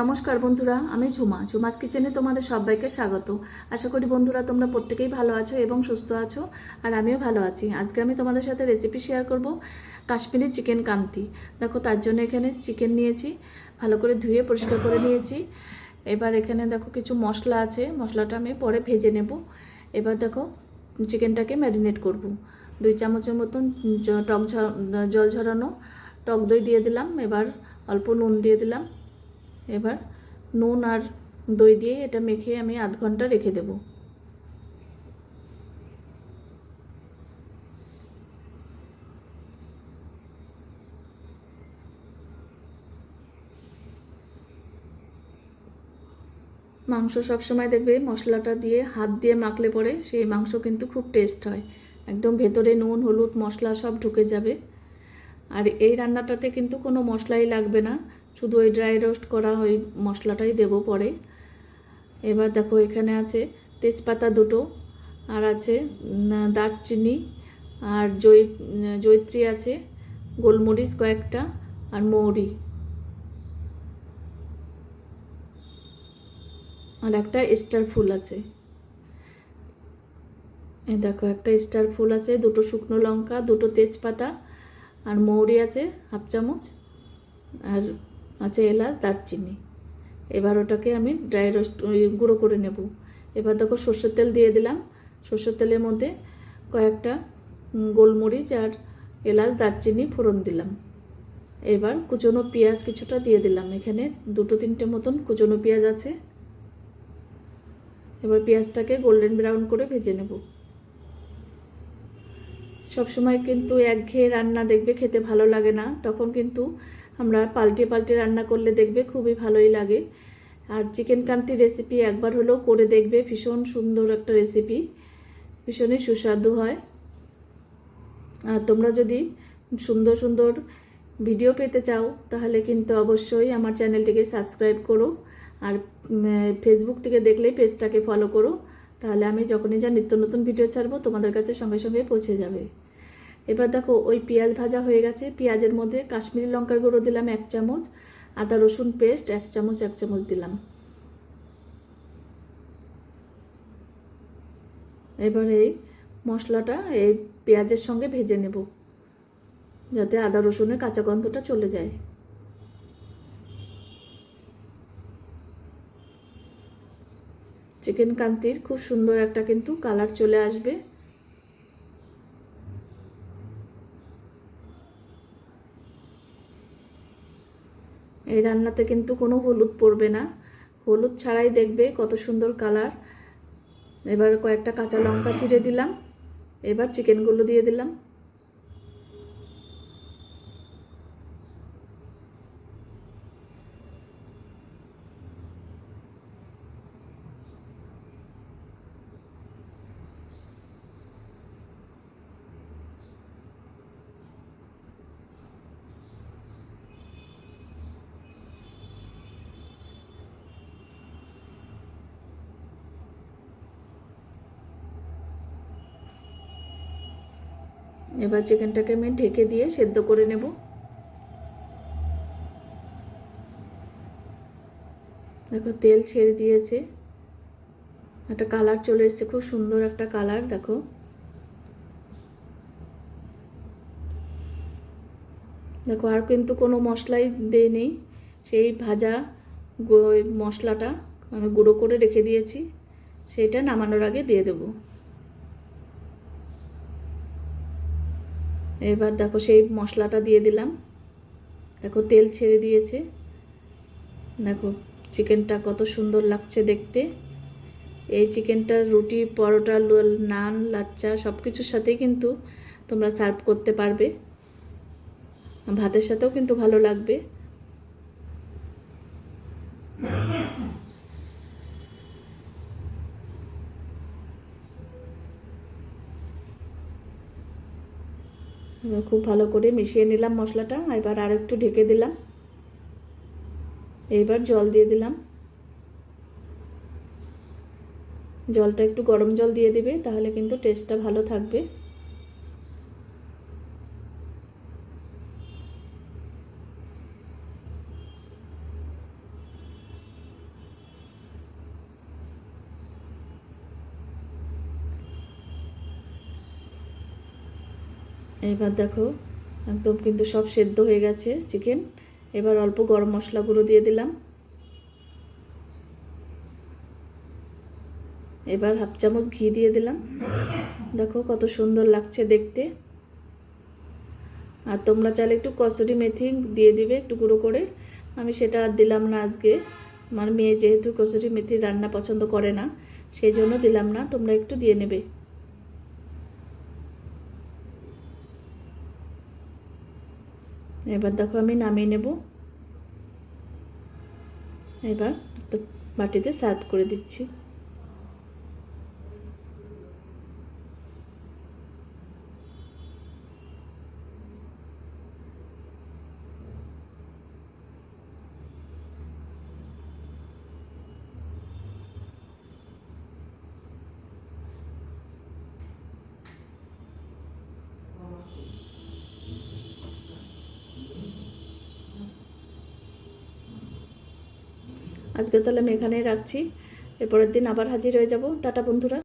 নমস্কার বন্ধুরা, আমি ঝুমা। ঝুমাস কিচেনে তোমাদের সবাইকে স্বাগত। আশা করি বন্ধুরা তোমরা প্রত্যেকেই ভালো আছো এবং সুস্থ আছো, আর আমিও ভালো আছি। আজকে আমি তোমাদের সাথে রেসিপি শেয়ার করব কাশ্মীরি চিকেন কান্তি। দেখো, তার জন্য এখানে চিকেন নিয়েছি, ভালো করে ধুয়ে পরিষ্কার করে নিয়েছি। এবার এখানে দেখো কিছু মশলা আছে, মশলাটা আমি পরে ভেজে নেব। এবার দেখো, চিকেনটাকে ম্যারিনেট করব। দুই চামচের মতন টক জল ঝরানো টক দই দিয়ে দিলাম, এবার অল্প নুন দিয়ে দিলাম। এবার নুন আর দই দিয়ে এটা মেখে আমি আধ ঘণ্টা রেখে দেব। মাংস সবসময় দেখবে মশলাটা দিয়ে হাত দিয়ে মাখলে পরে সেই মাংস কিন্তু খুব টেস্ট হয়। একদম ভেতরে নুন, হলুদ, মশলা সব ঢুকে যাবে। আর এই রান্নাটাতে কিন্তু কোনো মশলাই লাগবে না। শুধু ওই ড্রাই রোস্ট করা ওই মশলাটাই দেবো পরে। এবার দেখো এখানে আছে তেজপাতা দুটো, আর আছে দারচিনি, আর জৈ, জৈত্রী আছে, গোলমরিচ কয়েকটা, আর মৌরি। আর একটা স্টার ফুল আছে। এই দেখো, একটা স্টার ফুল আছে, দুটো শুকনো লঙ্কা, দুটো তেজপাতা, আর মৌরি আছে, হাফ চামচ, আর আছে এলাচ, দারচিনি। এবার ওটাকে আমি ড্রাই রোস্ট গুঁড়ো করে নেব। এবার দেখো সর্ষের তেল দিয়ে দিলাম। সর্ষের তেলের মধ্যে কয়েকটা গোলমরিচ আর এলাচ, দারচিনি ফোড়ন দিলাম। এবার কুচনো পেঁয়াজ কিছুটা দিয়ে দিলাম। এখানে দুটো তিনটে মতন কুচনো পেঁয়াজ আছে। এবার পেঁয়াজটাকে গোল্ডেন ব্রাউন করে ভেজে নেব। সবসময় কিন্তু একঘেয়ে রান্না দেখবে খেতে ভালো লাগে না। তখন কিন্তু আমরা পাল্টে পাল্টে রান্না করলে দেখবে খুবই ভালোই লাগে। আর চিকেন কান্তি রেসিপি একবার হলেও করে দেখবে, ভীষণ সুন্দর একটা রেসিপি ভীষণই সুস্বাদু হয়। আর তোমরা যদি সুন্দর সুন্দর ভিডিও পেতে চাও, তাহলে কিন্তু অবশ্যই আমার চ্যানেলটিকে সাবস্ক্রাইব করো। আর ফেসবুক থেকে দেখলেই পেজটাকে ফলো করো। তাহলে আমি যখনই যা নিত্য নতুন ভিডিও ছাড়বো, তোমাদের কাছে সঙ্গে সঙ্গে পৌঁছে যাবে। এবার দেখো ওই পেঁয়াজ ভাজা হয়ে গেছে। পেঁয়াজের মধ্যে কাশ্মীরি লঙ্কার গুঁড়ো দিলাম এক চামচ, আদা রসুন পেস্ট এক চামচ এক চামচ দিলাম। এবার এই মশলাটা এই পেঁয়াজের সঙ্গে ভেজে নেব, যাতে আদা রসুনের কাঁচা গন্ধটা চলে যায়। চিকেন কান্তির খুব সুন্দর একটা কিন্তু কালার চলে আসবে। এই রান্নাতে কিন্তু কোনো হলুদ পড়বে না। হলুদ ছাড়াই দেখবে কত সুন্দর কালার। এবার কয়েকটা কাঁচা লঙ্কা চিড়ে দিলাম। এবার চিকেনগুলো দিয়ে দিলাম। এবার চিকেনটাকে আমি ঢেকে দিয়ে সেদ্ধ করে নেব। দেখো, তেল ছেড়ে দিয়েছে। একটা কালার চলে এসেছে, খুব সুন্দর একটা কালার, দেখো। দেখো, আর কিন্তু কোনো মশলাই দেই নেই। সেই ভাজা মশলাটা আমি গুঁড়ো করে রেখে দিয়েছি। সেটা নামানোর আগে দিয়ে দেবো। এবার দেখো সেই মশলাটা দিয়ে দিলাম। দেখো তেল ছেড়ে দিয়েছে। দেখো চিকেনটা কত সুন্দর লাগছে দেখতে। এই চিকেনটা রুটি, পরোটা নান, লাচ্চা সব কিছুর সাথেই কিন্তু তোমরা সার্ভ করতে পারবে। ভাতের সাথেও কিন্তু ভালো লাগবে। খুব ভালো করে মিশিয়ে নিলাম মশলাটা, এবার আর একটু ঢেকে দিলাম। এইবার জল দিয়ে দিলাম। জলটা একটু গরম জল দিয়ে দিবে, তাহলে কিন্তু টেস্টটা ভালো থাকবে। এবার দেখো, একদম কিন্তু সব সেদ্ধ হয়ে গেছে চিকেন এবার অল্প গরম মশলা গুঁড়ো দিয়ে দিলাম। এবার হাফ চামচ ঘি দিয়ে দিলাম। দেখো কত সুন্দর লাগছে দেখতে। আর তোমরা চাইলে একটু কসুরি মেথি দিয়ে দিবে একটু গুঁড়ো করে। আমি সেটা আর দিলাম না আজকে। আমার মেয়ে যেহেতু কসুরি মেথি রান্না পছন্দ করে না, সেই জন্য দিলাম না, তোমরা একটু দিয়ে নেবে। এবার দেখো আমি নামিয়ে নেব। এবার একটা সার্ভ করে দিচ্ছি। আজকে তাহলে আমি এখানেই রাখছি। এরপরের দিন আবার হাজির হয়ে যাব। টাটা বন্ধুরা।